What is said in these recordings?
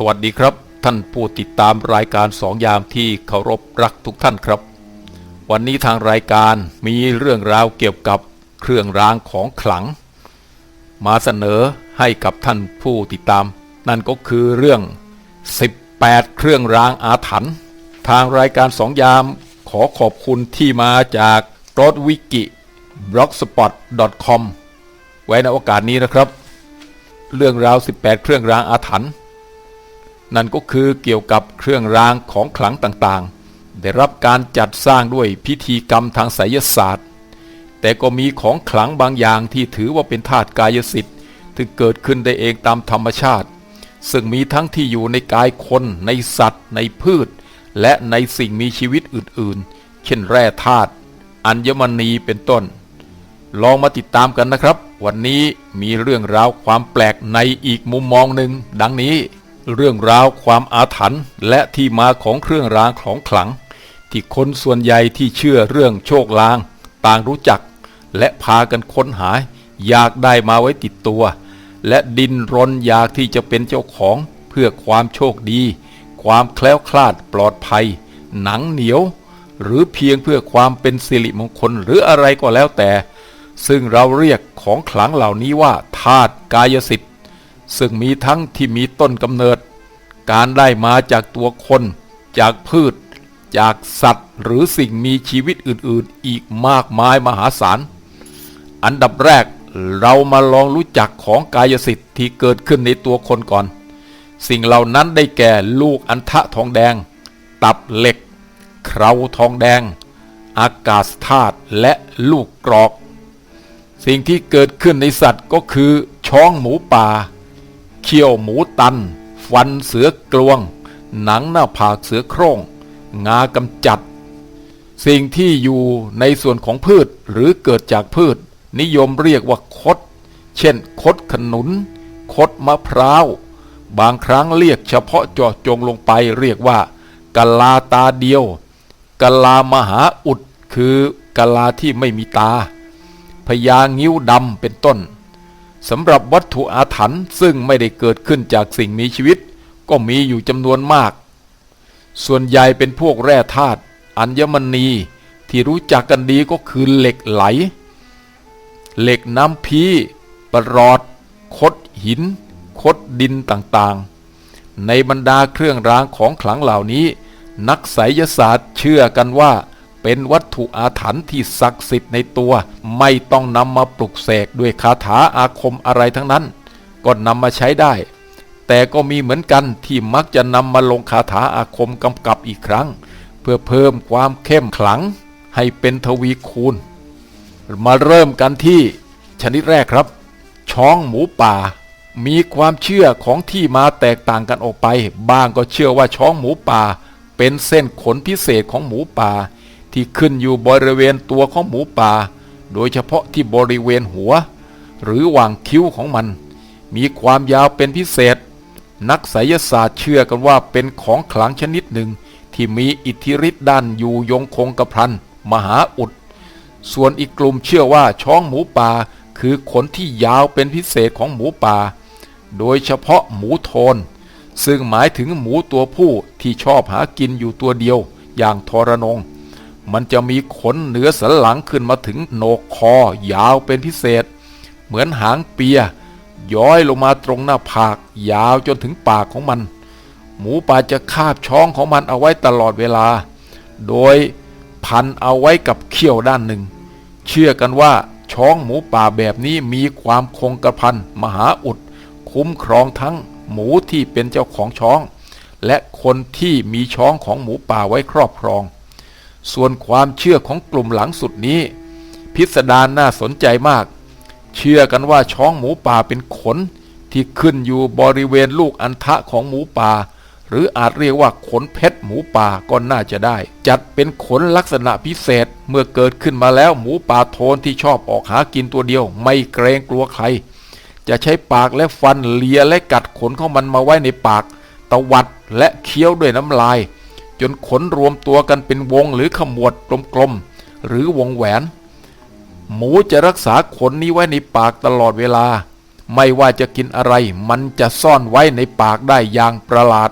สวัสดีครับ ท่านผู้ติดตามรายการสองยามที่เคารพรักทุกท่านครับ วันนี้ทางรายการมีเรื่องราวเกี่ยวกับเครื่องรางของขลัง มาเสนอให้กับท่านผู้ติดตาม นั่นก็คือเรื่อง 18 เครื่องรางอาถรรพ์ทางรายการสองยามขอขอบคุณที่มาจากรถวิกิ blogspot.com ไว้ในโอกาสนี้นะครับ เรื่องราว 18 เครื่องรางอาถรรพ์ นั่นก็คือเกี่ยวกับเครื่องรางของขลังต่างๆ ได้รับการจัดสร้างด้วยพิธีกรรมทางไสยศาสตร์ แต่ก็มีของขลังบางอย่างที่ถือว่าเป็นธาตุกายสิทธิ์ที่เกิดขึ้นได้เองตามธรรมชาติ ซึ่งมีทั้งที่อยู่ในกายคน ในสัตว์ ในพืช และในสิ่งมีชีวิตอื่นๆ เช่นแร่ธาตุอัญมณีเป็นต้น ลองมาติดตามกันนะครับ วันนี้มีเรื่องราวความแปลกในอีกมุมมองหนึ่งดังนี้ เรื่องราวความอาถรรพ์และที่มาของเครื่องรางของขลัง ที่คนส่วนใหญ่ที่เชื่อเรื่องโชคลาง ต่างรู้จัก และพากันค้นหาอยากได้มาไว้ติดตัว และดินรนอยากที่จะเป็นเจ้าของเพื่อความโชคดี ความแคล้วคลาดปลอดภัย หนังเหนียว หรือเพียงเพื่อความเป็นสิริมงคลหรืออะไรก็แล้วแต่ ซึ่งเราเรียกของขลังเหล่านี้ว่าธาตุกายสิทธิ ซึ่งมีทั้งที่มีต้นกำเนิด การได้มาจากตัวคน จากพืช จากสัตว์ หรือสิ่งมีชีวิตอื่นๆ อีกมากมายมหาศาล อันดับแรกเรามาลองรู้จักของกายสิทธิ์ที่เกิดขึ้นในตัวคนก่อน สิ่งเหล่านั้นได้แก่ลูกอันทะทองแดง ตับเหล็ก เคราทองแดง อากาศธาตุและลูกกรอก สิ่งที่เกิดขึ้นในสัตว์ก็คือช้องหมูป่า เขี้ยวหมูตัน ฟันเสือกลวง หนังหน้าผากเสือโคร่ง งากำจัด สิ่งที่อยู่ในส่วนของพืชหรือเกิดจากพืช นิยมเรียกว่าคด เช่น คดขนุน คดมะพร้าว บางครั้งเรียกเฉพาะเจาะจงลงไปเรียกว่ากะลาตาเดียวกะลามหาอุดคือกะลาที่ไม่มีตาพญางิ้วดำเป็นต้น สำหรับวัตถุอาถรรพ์ซึ่งไม่ได้เกิดขึ้นจากสิ่งมีชีวิต ก็มีอยู่จำนวนมาก ส่วนใหญ่เป็นพวกแร่ธาตุอัญมณี ที่รู้จักกันดีก็คือเหล็กไหล เหล็กน้ำพีประหลอด คดหิน คดดินต่างๆ ในบรรดาเครื่องรางของขลังเหล่านี้ นักไสยศาสตร์เชื่อกันว่า เป็นวัตถุอาถรรพ์ที่ศักดิ์สิทธิ์ในตัว ไม่ต้องนำมาปลุกเสกด้วยคาถาอาคมอะไรทั้งนั้น ก็นำมาใช้ได้ แต่ก็มีเหมือนกันที่มักจะนำมาลงคาถาอาคมกำกับอีกครั้ง เพื่อเพิ่มความเข้มขลัง ให้เป็นทวีคูณ มาเริ่มกันที่ชนิดแรกครับ ช้องหมูป่ามีความเชื่อของที่มาแตกต่างกันออกไป บ้างก็เชื่อว่าช้องหมูป่า เป็นเส้นขนพิเศษของหมูป่า ที่ขึ้นอยู่บริเวณตัวของหมูป่า โดยเฉพาะที่บริเวณหัว หรือหว่างคิ้วของมัน มีความยาวเป็นพิเศษ นักไสยศาสตร์เชื่อกันว่าเป็นของขลังชนิดหนึ่ง ที่มีอิทธิฤทธิ์ด้านอยู่ยงคงกระพันมหาอุด ส่วนอีกกลุ่มเชื่อว่าช้องหมูป่าคือขนที่ยาวเป็นพิเศษของหมูป่า โดยเฉพาะหมูโทน ซึ่งหมายถึงหมูตัวผู้ที่ชอบหากินอยู่ตัวเดียวอย่างทรนง มันจะมีขนเหนือสันหลังขึ้นมาถึงโหนกคอยาวเป็นพิเศษ เหมือนหางเปีย ย้อยลงมาตรงหน้าผาก ยาวจนถึงปากของมัน หมูป่าจะคาบช้องของมันเอาไว้ตลอดเวลา โดยพันเอาไว้กับเขี้ยวด้านหนึ่ง เชื่อกันว่าช้องหมูป่าแบบนี้มีความคงกระพันมหาอุด คุ้มครองทั้งหมูที่เป็นเจ้าของช้อง และคนที่มีช้องของหมูป่าไว้ครอบครอง ส่วนความเชื่อของกลุ่มหลังสุดนี้ พิสดารน่าสนใจมาก เชื่อกันว่าช้องหมูป่าเป็นขนที่ขึ้นอยู่บริเวณลูกอันทะของหมูป่า หรืออาจเรียกว่าขนเพชรหมูป่าก็น่าจะได้ จัดเป็นขนลักษณะพิเศษเมื่อเกิดขึ้นมาแล้วหมูป่าโทนที่ชอบออกหากินตัวเดียว ไม่เกรงกลัวใคร จะใช้ปากและฟันเลียและกัดขนของมันมาไว้ในปาก ตวัดและเคี้ยวด้วยน้ำลาย จนขนรวมตัวกันเป็นวงหรือขมวดกลมๆหรือวงแหวน หมูจะรักษาขนนี้ไว้ในปากตลอดเวลา ไม่ว่าจะกินอะไรมันจะซ่อนไว้ในปากได้อย่างประหลาด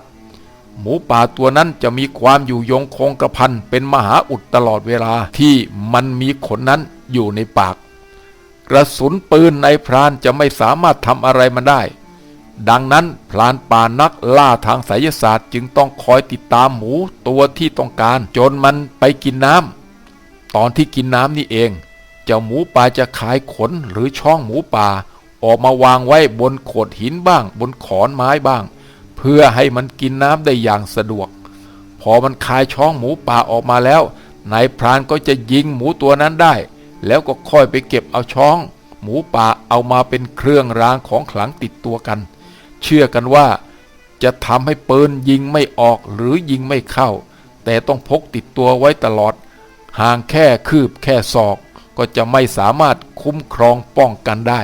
หมูป่าตัวนั้นจะมีความอยู่ยงคงกระพันเป็นมหาอุดตลอดเวลาที่มันมีขนนั้นอยู่ในปาก กระสุนปืนในพรานจะไม่สามารถทำอะไรมันได้ ดังนั้นพรานป่านักล่าทางไสยศาสตร์จึงต้องคอยติดตามหมูตัวที่ต้องการ จนมันไปกินน้ำตอนที่กินน้ำนี่เอง เจ้าหมูป่าจะขายขนหรือช่องหมูป่า ออกมาวางไว้บนโขดหินบ้าง บนขอนไม้บ้าง เพื่อให้มันกินน้ำได้อย่างสะดวก พอมันคายช่องหมูป่าออกมาแล้วนายพรานก็จะยิงหมูตัวนั้นได้ แล้วก็ค่อยไปเก็บเอาช่อง หมูป่าเอามาเป็นเครื่องรางของขลังติดตัวกัน เชื่อกันว่า จะทำให้ปืนยิงไม่ออกหรือยิงไม่เข้า แต่ต้องพกติดตัวไว้ตลอด ห่างแค่คืบแค่ศอก ก็จะไม่สามารถคุ้มครองป้องกันได้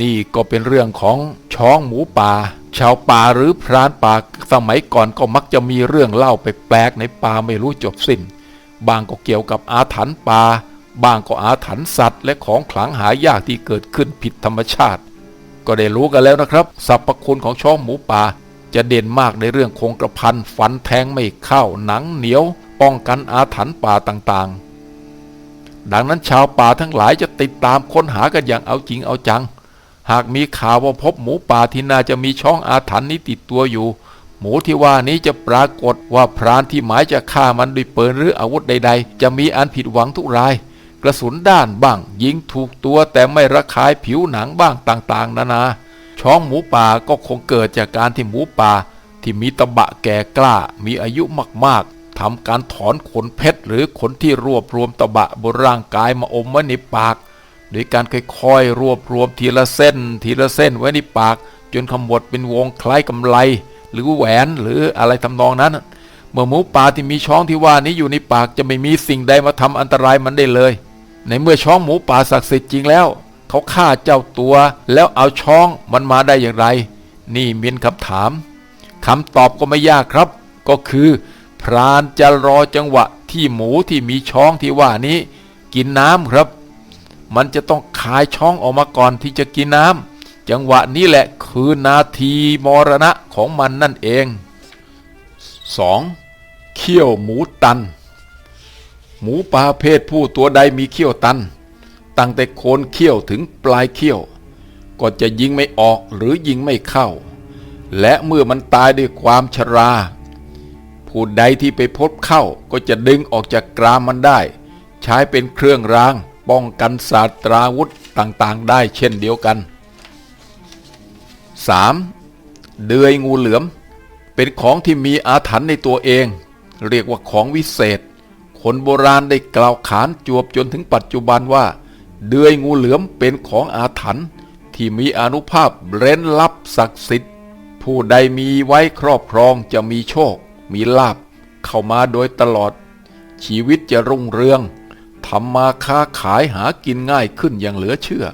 นี่ก็เป็นเรื่องของช้องหมูป่า ชาวป่าหรือพรานป่าสมัยก่อนก็มักจะมีเรื่องเล่าไปแปลกๆในป่าไม่รู้จบสิ้น บางก็เกี่ยวกับอาถรรพ์ป่าบางก็อาถรรพ์สัตว์และของขลังหายากที่เกิดขึ้นผิดธรรมชาติ ก็ได้รู้กันแล้วนะครับสรรพคุณของช้องหมูป่า จะเด่นมากในเรื่องคงกระพันฟันแทงไม่เข้าหนังเหนียว ป้องกันอาถรรพ์ป่าต่างๆ ดังนั้นชาวป่าทั้งหลายจะติดตามค้นหากันอย่างเอาจริงเอาจัง หากมีข่าวว่าพบหมูป่าที่น่าจะมีช่องอาถรรพ์นี้ติดตัวอยู่ หมูที่ว่านี้จะปรากฏว่าพรานที่หมายจะฆ่ามันด้วยปืนหรืออาวุธใด ๆ จะมีอันผิดหวังทุกราย กระสุนด้านบ้าง ยิงถูกตัวแต่ไม่ระคายผิวหนังบ้างต่างๆ นานาช่องหมูป่าก็คงเกิดจากการที่หมูป่า ที่มีตะบะแก่กล้ามีอายุมากๆทำการถอนขนเพชรหรือขนที่รวบรวมตะบะบนร่างกายมาอมไว้ในปากโดยการค่อยๆรวบรวมทีละเส้น ทีละเส้นไว้ในปาก จนขมวดเป็นวงคล้ายกำไล หรือแหวนหรืออะไรทำนองนั้นเมื่อหมูป่าที่มีช่องที่ว่านี้อยู่ในปากจะไม่มีสิ่งใดมาทำอันตรายมันได้เลย ในเมื่อช่องหมูป่าศักดิ์สิทธิ์จริงแล้ว เขาฆ่าเจ้าตัว แล้วเอาช่องมันมาได้อย่างไร นี่มีคำถามคำตอบก็ไม่ยากครับ ก็คือ พรานจะรอจังหวะที่หมูที่มีช่องที่ว่านี้ กินน้ำครับ มันจะต้องคายช่องออกมาก่อนที่จะกินน้ำจังหวะนี้แหละคือนาทีมรณะของมันนั่นเอง 2. เขี้ยวหมูตัน หมูป่าเพศผู้ตัวใดมีเขี้ยวตัน ตั้งแต่โคนเขี้ยวถึงปลายเขี้ยว ก็จะยิงไม่ออกหรือยิงไม่เข้า และเมื่อมันตายด้วยความชรา ผู้ใดที่ไปพบเข้าก็จะดึงออกจากกรามมันได้ ใช้เป็นเครื่องรางป้องกันศาสตราวุธต่างๆ ได้เช่นเดียวกัน 3. เดือยงูเหลือม เป็นของที่มีอาถรรพ์ในตัวเอง เรียกว่าของวิเศษ คนโบราณได้กล่าวขานจวบจนถึงปัจจุบันว่า เดือยงูเหลือมเป็นของอาถรรพ์ที่มีอนุภาพเร้นลับศักดิ์สิทธิ์ ผู้ใดมีไว้ครอบครองจะมีโชค มีลาบเข้ามาโดยตลอด ชีวิตจะรุ่งเรืองทำมาค้าขายหากินง่ายขึ้นอย่างเหลือเชื่อ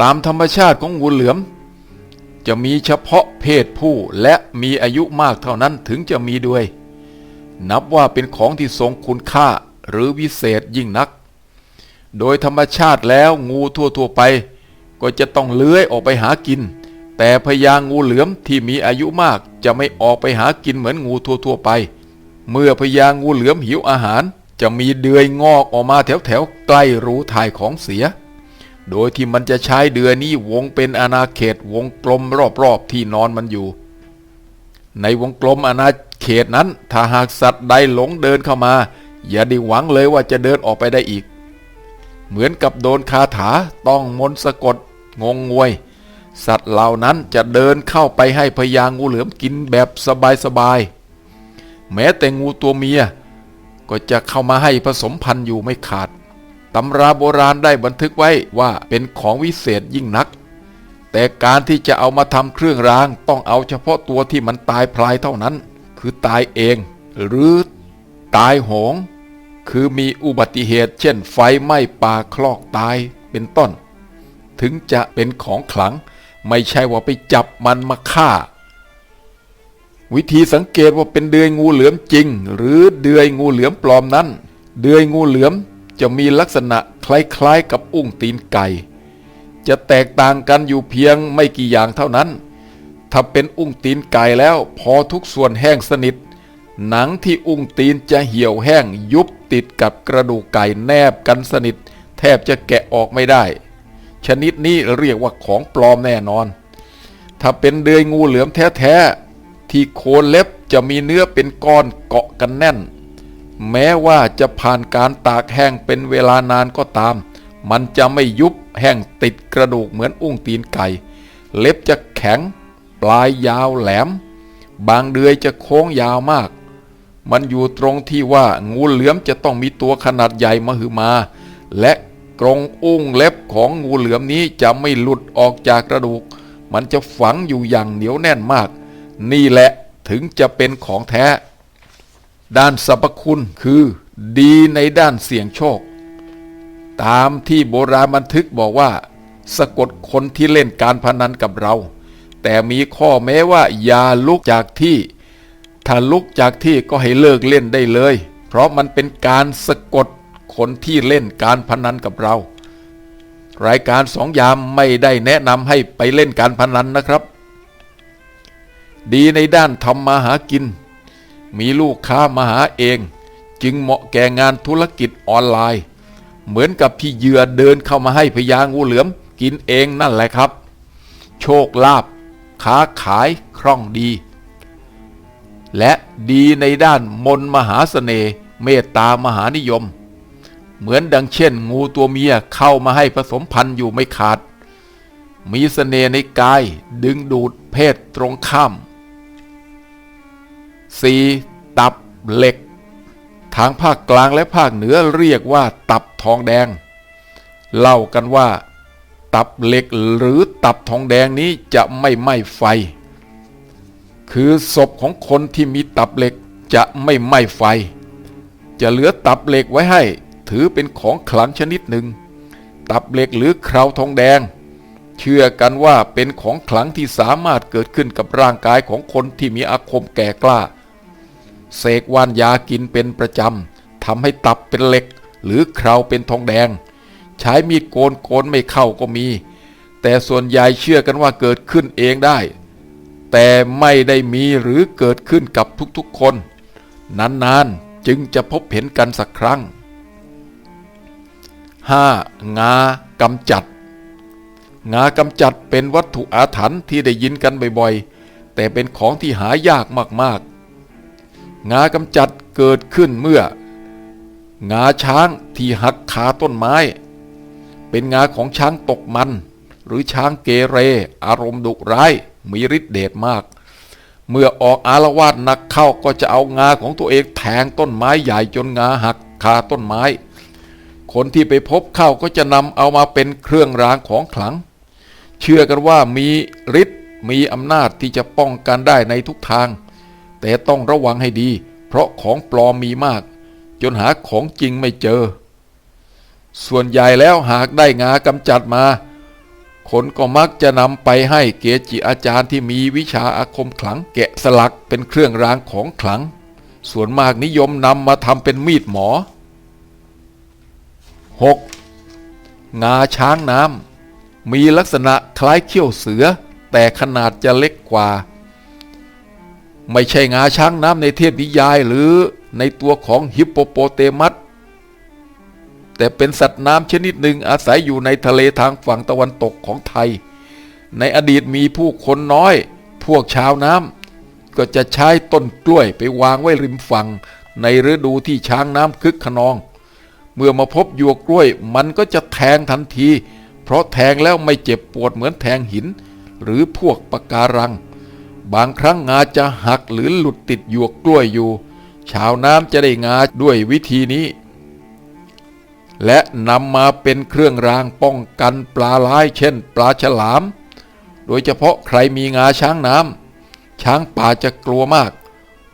ตามธรรมชาติของงูเหลือม จะมีเฉพาะเพศผู้และมีอายุมากเท่านั้นถึงจะมีด้วย นับว่าเป็นของที่ทรงคุณค่าหรือวิเศษยิ่งนัก โดยธรรมชาติแล้วงูทั่วๆไป ก็จะต้องเลื้อยออกไปหากิน แต่พญางูเหลือมที่มีอายุมากจะไม่ออกไปหากินเหมือนงูทั่วๆไป เมื่อพญางูเหลือมหิวอาหาร จะมีเดือยงอกออกมาแถวๆใกล้รูถ่ายของเสีย โดยที่มันจะใช้เดือยนี้วงเป็นอาณาเขตวงกลมรอบๆที่นอนมันอยู่ในวงกลมอาณา เขตนั้นถ้าหากสัตว์ใดหลงเดินเข้ามา อย่าได้หวังเลยว่าจะเดินออกไปได้อีก เหมือนกับโดนคาถาต้องมนต์สะกดงงงวย สัตว์เหล่านั้นจะเดินเข้าไปให้พญางูเหลือมกินแบบสบายๆแม้แต่งูตัวเมีย ก็จะเข้ามาให้ผสมพันธุ์อยู่ไม่ขาดตำราโบราณได้บันทึกไว้ว่าเป็นของวิเศษยิ่งนัก แต่การที่จะเอามาทำเครื่องรางต้องเอาเฉพาะตัวที่มันตายพลายเท่านั้น คือตายเอง หรือตายโหง คือมีอุบัติเหตุ เช่นไฟไหม้ป่าคลอกตายเป็นต้น ถึงจะเป็นของขลัง ไม่ใช่ว่าไปจับมันมาฆ่า วิธีสังเกตว่าเป็นเดือยงูเหลือมจริง หรือเดือยงูเหลือมปลอมนั้น เดือยงูเหลือมจะมีลักษณะคล้ายๆกับอุ้งตีนไก่จจะแตกต่างกันอยู่เพียงไม่กี่อย่างเท่านั้น ถ้าเป็นอุ้งตีนไก่แล้วพอทุกส่วนแห้งสนิท หนังที่อุ้งตีนจะเหี่ยวแห้งยุบติดกับกระดูกไก่แนบกันสนิท แทบจะแกะออกไม่ได้ ชนิดนี้เรียกว่าของปลอมแน่นอน ถ้าเป็นเดือยงูเหลือมแท้ๆที่โคนเล็บจะมีเนื้อเป็นก้อนเกาะกันแน่น แม้ว่าจะผ่านการตากแห้งเป็นเวลานานก็ตาม มันจะไม่ยุบแห้งติดกระดูกเหมือนอุ้งตีนไก่ เล็บจะแข็ง ปลายยาวแหลม บางเดือยจะโค้งยาวมาก มันอยู่ตรงที่ว่างูเหลือมจะต้องมีตัวขนาดใหญ่มหึมา และกรงอุ้งเล็บของงูเหลือมนี้จะไม่หลุดออกจากกระดูก มันจะฝังอยู่อย่างเหนียวแน่นมาก นี่แหละถึงจะเป็นของแท้ ด้านสรรพคุณคือ ดีในด้านเสี่ยงโชค ตามที่โบราณบันทึกบอกว่า สะกดคนที่เล่นการพนันกับเรา แต่มีข้อแม้ว่าอย่าลุกจากที่ ถ้าลุกจากที่ก็ให้เลิกเล่นได้เลย เพราะมันเป็นการสะกดคนที่เล่นการพนันกับเรา รายการสองยามไม่ได้แนะนำให้ไปเล่นการพนันนะครับ ดีในด้านทำมาหากิน มีลูกค้ามาหาเอง จึงเหมาะแก่งานธุรกิจออนไลน์ เหมือนกับที่เหยื่อเดินเข้ามาให้พญางูเหลือมกินเองนั่นแหละครับ โชคลาภ ค้าขายคล่องดี และดีในด้านมนมหาเสน่ห์เมตตามหานิยม เหมือนดังเช่น งูตัวเมียเข้ามาให้ผสมพันธุ์อยู่ไม่ขาด มีเสน่ห์ในกายดึงดูดเพศตรงข้าม 4. ตับเหล็ก ทางภาคกลางและภาคเหนือเรียกว่าตับทองแดง เล่ากันว่า ตับเหล็กหรือตับทองแดงนี้จะไม่ไหม้ไฟ คือศพของคนที่มีตับเหล็กจะไม่ไหม้ไฟ จะเหลือตับเหล็กไว้ให้ ถือเป็นของขลังชนิดหนึ่ง ตับเหล็กหรือคราวทองแดง เชื่อกันว่าเป็นของขลังที่สามารถเกิดขึ้นกับร่างกายของคนที่มีอาคมแก่กล้า เสกวานยากินเป็นประจำทำให้ตับเป็นเหล็ก หรือคราวเป็นทองแดง ใช้มีดโกนโกนไม่เข้าก็มี แต่ส่วนใหญ่เชื่อกันว่าเกิดขึ้นเองได้ แต่ไม่ได้มีหรือเกิดขึ้นกับทุกๆคน นานๆจึงจะพบเห็นกันสักครั้ง 5. งากำจัด งากำจัดเป็นวัตถุอาถรรพ์ที่ได้ยินกันบ่อยๆ แต่เป็นของที่หายากมากๆ งากำจัดเกิดขึ้นเมื่อ งาช้างที่หักขาต้นไม้ เป็นงาของช้างตกมัน หรือช้างเกเร อารมณ์ดุร้าย มีฤทธิ์เดชมาก เมื่อออกอารวาสหนักเข้าก็จะเอางาของตัวเองแทงต้นไม้ใหญ่จนงาหักคาต้นไม้ คนที่ไปพบเข้าก็จะนำเอามาเป็นเครื่องรางของขลัง เชื่อกันว่ามีฤทธิ์มีอำนาจที่จะป้องกันได้ในทุกทาง แต่ต้องระวังให้ดี เพราะของปลอมมีมาก จนหาของจริงไม่เจอ ส่วนใหญ่แล้วหากได้งากำจัดมา คนก็มักจะนำไปให้เกจิอาจารย์ที่มีวิชาอาคมขลังแกะสลักเป็นเครื่องรางของขลัง ส่วนมากนิยมนำมาทำเป็นมีดหมอ 6. งาช้างน้ำมีลักษณะคล้ายเขี้ยวเสือ แต่ขนาดจะเล็กกว่า ไม่ใช่งาช้างน้ำในเทพนิยายหรือในตัวของฮิปโปโปเตมัส แต่เป็นสัตว์น้ำชนิดหนึ่งอาศัยอยู่ในทะเลทางฝั่งตะวันตกของไทย ในอดีตมีผู้คนน้อย พวกชาวน้ำก็จะใช้ต้นกล้วยไปวางไว้ริมฝั่ง ในฤดูที่ช้างน้ำคึกขนอง เมื่อมาพบหยวกกล้วยมันก็จะแทงทันที เพราะแทงแล้วไม่เจ็บปวดเหมือนแทงหิน หรือพวกปะการัง บางครั้งงาจะหักหรือหลุดติดหยวกกล้วยอยู่ ชาวน้ำจะได้งาด้วยวิธีนี้ และนำมาเป็นเครื่องรางป้องกันปลาร้ายเช่น ปลาฉลาม โดยเฉพาะใครมีงาช้างน้ำช้างป่าจะกลัวมาก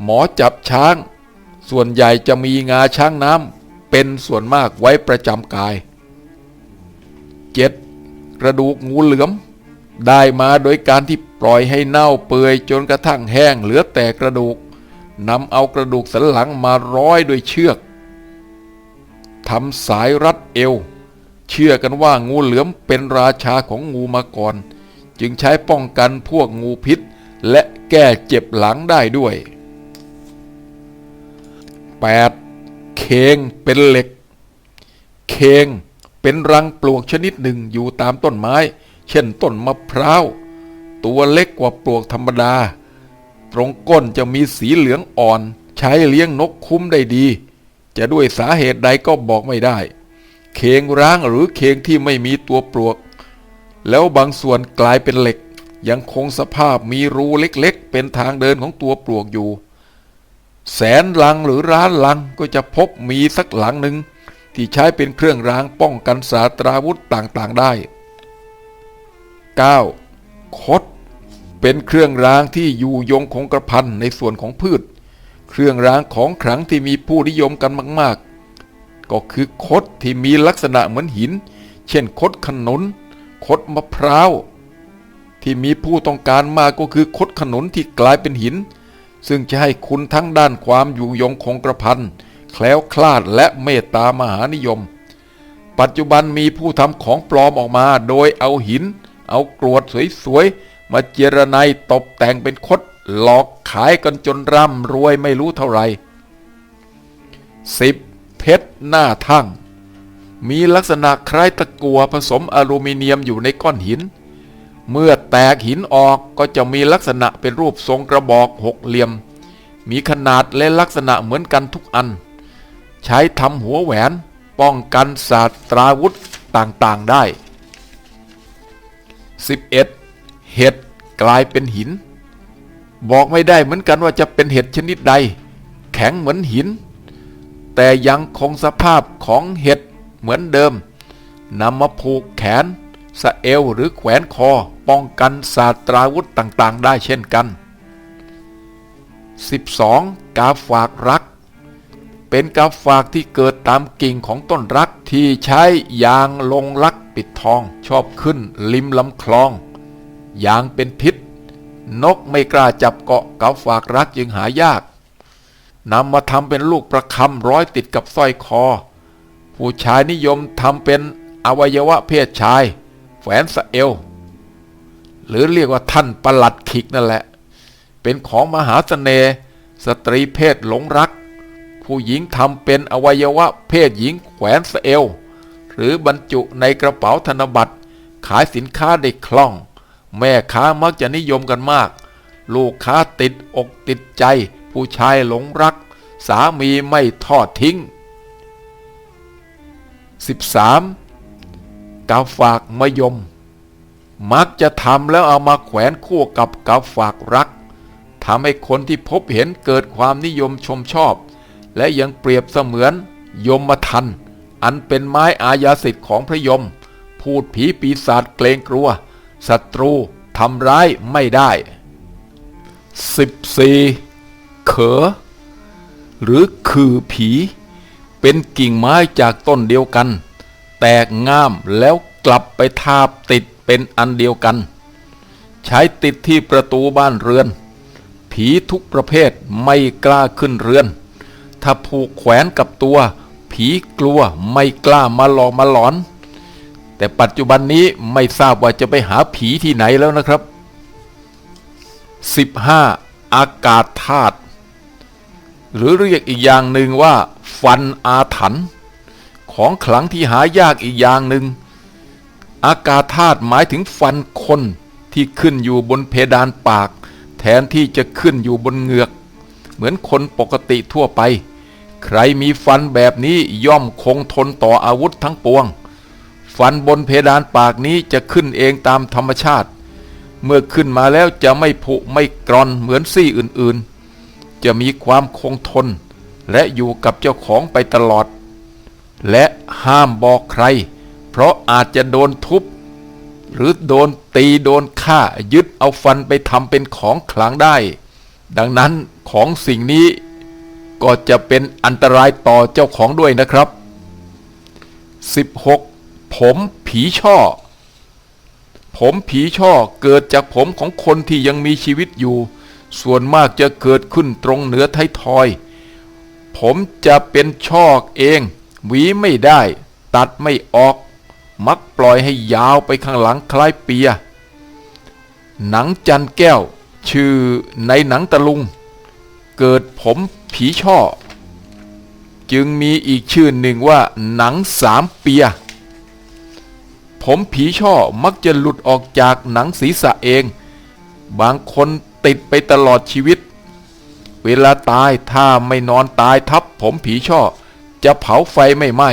หมอจับช้าง ส่วนใหญ่จะมีงาช้างน้ำเป็นส่วนมากไว้ประจำกาย 7. กระดูกงูเหลือม ได้มาโดยการที่ปล่อยให้เน่าเปื่อยจนกระทั่งแห้งเหลือแต่กระดูกนำเอากระดูกสันหลังมาร้อยด้วยเชือก ทำสายรัดเอว เชื่อกันว่างูเหลือมเป็นราชาของงูมาก่อน จึงใช้ป้องกันพวกงูพิษ และแก้เจ็บหลังได้ด้วย 8. เคงเป็นเหล็ก เคงเป็นรังปลวกชนิดหนึ่งอยู่ตามต้นไม้ เช่นต้นมะพร้าว ตัวเล็กกว่าปลวกธรรมดา ตรงก้นจะมีสีเหลืองอ่อน ใช้เลี้ยงนกคุ้มได้ดี จะด้วยสาเหตุใดก็บอกไม่ได้เคงร้างหรือเคงที่ไม่มีตัวปลวก แล้วบางส่วนกลายเป็นเหล็ก ยังคงสภาพมีรูเล็กๆ เป็นทางเดินของตัวปลวกอยู่ แสนลังหรือร้านลังก็จะพบมีสักหลังหนึ่งที่ใช้เป็นเครื่องรางป้องกันสาตราวุธต่างๆได้ 9. คดเป็นเครื่องรางที่อยู่ยงคงกระพันในส่วนของพืช เครื่องรางของขลังที่มีผู้นิยมกันมาก ๆ ก็คือคดที่มีลักษณะเหมือนหิน เช่นคดขนุนคดมะพร้าว ที่มีผู้ต้องการมากก็คือคดขนุนที่กลายเป็นหิน ซึ่งจะให้คุณทั้งด้านความอยู่ยงคงกระพันแคล้วคลาดและเมตตามหานิยม ปัจจุบันมีผู้ทำของปลอมออกมาโดยเอาหิน เอากรวดสวยๆมาเจรไนตกแต่งเป็นคด หลอกขายกันจนร่ำรวยไม่รู้เท่าไหร่ 10. เพชรหน้าทั่งมีลักษณะคล้ายตะกัวผสมอลูมิเนียมอยู่ในก้อนหิน เมื่อแตกหินออกก็จะมีลักษณะเป็นรูปทรงกระบอกหกเหลี่ยม มีขนาดและลักษณะเหมือนกันทุกอัน ใช้ทำหัวแหวนป้องกันศาสตราวุธต่างๆได้ 11. เห็ดกลายเป็นหิน บอกไม่ได้เหมือนกันว่าจะเป็นเห็ดชนิดใด แข็งเหมือนหิน แต่ยังคงสภาพของเห็ดเหมือนเดิมนำมาผูกแขนสะเอวหรือแขวนคอป้องกันศาสตราวุธต่างๆ ได้เช่นกัน 12. กาฝากรัก เป็นกาฝากที่เกิดตามกิ่งของต้นรักที่ใช้ยางลงรักปิดทองชอบขึ้นริมลำคลอง ยางเป็นพิษ นกไม่กล้าจับเกาะกาฝากรักจึงหายากนำมาทำเป็นลูกประคำร้อยติดกับสร้อยคอ ผู้ชายนิยมทำเป็นอวัยวะเพศชาย แฝนสะเอว หรือเรียกว่าท่านประหลัดขิกนั่นแหละ เป็นของมหาเสน่ห์สตรีเพศหลงรัก ผู้หญิงทำเป็นอวัยวะเพศหญิงแขวนสะเอว หรือบรรจุในกระเป๋าธนบัตรขายสินค้าได้คล่อง แม่ค้ามักจะนิยมกันมาก ลูกค้าติดอกติดใจ ผู้ชายหลงรัก สามีไม่ทอดทิ้ง 13. กาฝากมะยม มักจะทำแล้วเอามาแขวนคู่กับกาฝากรักทำให้คนที่พบเห็นเกิดความนิยมชมชอบ และยังเปรียบเสมือนยมทัน อันเป็นไม้อาญาสิทธิ์ของพระยม พูดผีปีศาจเกรงกลัว ศัตรูทำร้ายไม่ได้ 14. เขอ หรือคือผี เป็นกิ่งไม้จากต้นเดียวกัน แตกง่ามแล้วกลับไปทาบติดเป็นอันเดียวกัน ใช้ติดที่ประตูบ้านเรือน ผีทุกประเภทไม่กล้าขึ้นเรือน ถ้าผูกแขวนกับตัว ผีกลัวไม่กล้ามาหลอกมาหลอน แต่ปัจจุบันนี้ไม่ทราบว่าจะไปหาผีที่ไหนแล้วนะครับ 15. อากาศธาตุหรือเรียกอีกอย่างหนึ่งว่า ฟันอาถรรพ์ของขลังที่หายากอีกอย่างหนึ่งอากาศธาตุหมายถึงฟันคนที่ขึ้นอยู่บนเพดานปาก แทนที่จะขึ้นอยู่บนเหงือก เหมือนคนปกติทั่วไป ใครมีฟันแบบนี้ย่อมคงทนต่ออาวุธทั้งปวง ฟันบนเพดานปากนี้จะขึ้นเองตามธรรมชาติ เมื่อขึ้นมาแล้วจะไม่ผุไม่กรอนเหมือนซี่อื่นๆ จะมีความคงทน และอยู่กับเจ้าของไปตลอด และห้ามบอกใคร เพราะอาจจะโดนทุบ หรือโดนตีโดนฆ่ายึดเอาฟันไปทำเป็นของขลังได้ ดังนั้นของสิ่งนี้ก็จะเป็นอันตรายต่อเจ้าของด้วยนะครับ 16. ผมผีช่อ ผมผีช่อเกิดจากผมของคนที่ยังมีชีวิตอยู่ ส่วนมากจะเกิดขึ้นตรงเหนือไทยทอย ผมจะเป็นช่อเอง หวีไม่ได้ ตัดไม่ออก มักปล่อยให้ยาวไปข้างหลังคล้ายเปีย หนังจันแก้ว ชื่อในหนังตะลุง เกิดผมผีช่อ จึงมีอีกชื่อหนึ่งว่าหนังสามเปีย ผมผีช่อมักจะหลุดออกจากหนังศีรษะเอง บางคนติดไปตลอดชีวิต เวลาตายถ้าไม่นอนตายทับผมผีช่อ จะเผาไฟไม่ไหม้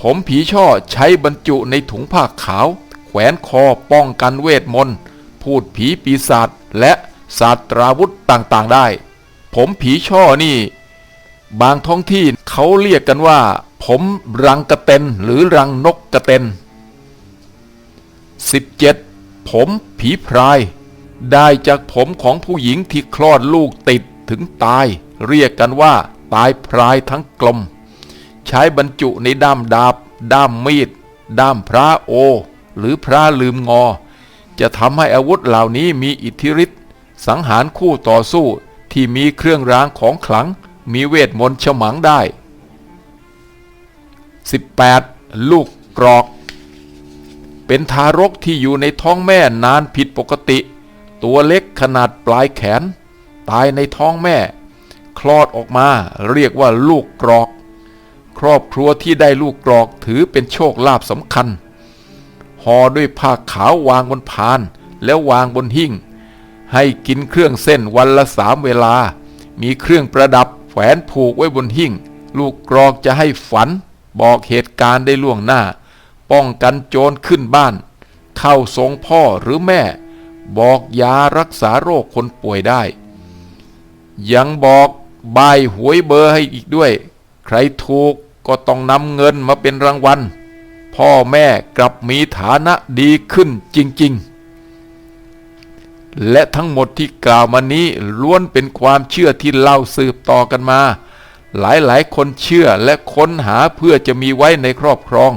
ผมผีช่อใช้บรรจุในถุงผ้าขาว แขวนคอป้องกันเวทมนต์ พูดผีปีศาจและศาสตราวุธต่างๆได้ ผมผีช่อนี่ บางท้องที่เขาเรียกกันว่า มรังกระเต็นหรือรังนกกระเต็น 17. ผมผีพราย ได้จากผมของผู้หญิงที่คลอดลูกติดถึงตาย เรียกกันว่า ตายพรายทั้งกลม ใช้บรรจุในด้ามดาบ ด้ามมีด ด้ามพระโอ หรือพระลืมงอ จะทำให้อาวุธเหล่านี้มีอิทธิฤทธิ์สังหารคู่ต่อสู้ที่มีเครื่องรางของขลัง มีเวทมนต์ฉมังได้ 18. ลูกกรอก เป็นทารกที่อยู่ในท้องแม่นานผิดปกติ ตัวเล็กขนาดปลายแขน ตายในท้องแม่ คลอดออกมาเรียกว่าลูกกรอก ครอบครัวที่ได้ลูกกรอกถือเป็นโชคลาภสำคัญห่อด้วยผ้าขาววางบนพาน แล้ววางบนหิ้งให้กินเครื่องเส้นวันละสามเวลา มีเครื่องประดับแขวนผูกไว้บนหิ้ง ลูกกรอกจะให้ฝัน บอกเหตุการณ์ได้ล่วงหน้า ป้องกันโจรขึ้นบ้าน เข้าทรงพ่อหรือแม่ บอกยารักษาโรคคนป่วยได้ ยังบอกใบายหวยเบอร์ให้อีกด้วย ใครถูกก็ต้องนำเงินมาเป็นรางวัล พ่อแม่กลับมีฐานะดีขึ้นจริง ๆและทั้งหมดที่กล่าวมานี้ล้วนเป็นความเชื่อที่เล่าสืบต่อกันมา หลายๆ คนเชื่อและค้นหาเพื่อจะมีไว้ในครอบครอง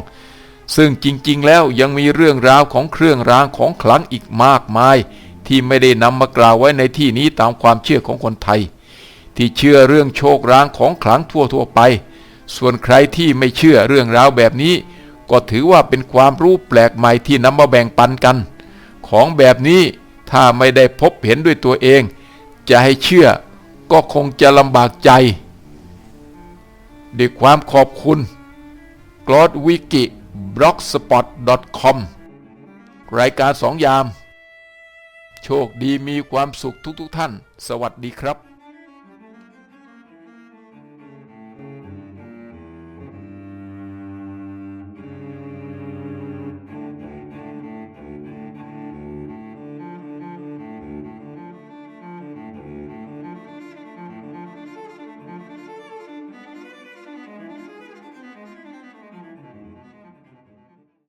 ซึ่งจริงๆ แล้วยังมีเรื่องราวของเครื่องรางของขลังอีกมากมาย ที่ไม่ได้นำมากล่าวไว้ในที่นี้ตามความเชื่อของคนไทย ที่เชื่อเรื่องโชครางของขลังทั่วๆไป ส่วนใครที่ไม่เชื่อเรื่องราวแบบนี้ ก็ถือว่าเป็นความรู้แปลกใหม่ที่นำมาแบ่งปันกัน ของแบบนี้ถ้าไม่ได้พบเห็นด้วยตัวเอง จะให้เชื่อก็คงจะลำบากใจ ด้วยความขอบคุณ g l o d w i k i b l o g s p o t c o m รายการสองยาม โชคดีมีความสุขทุกๆทท่าน สวัสดีครับ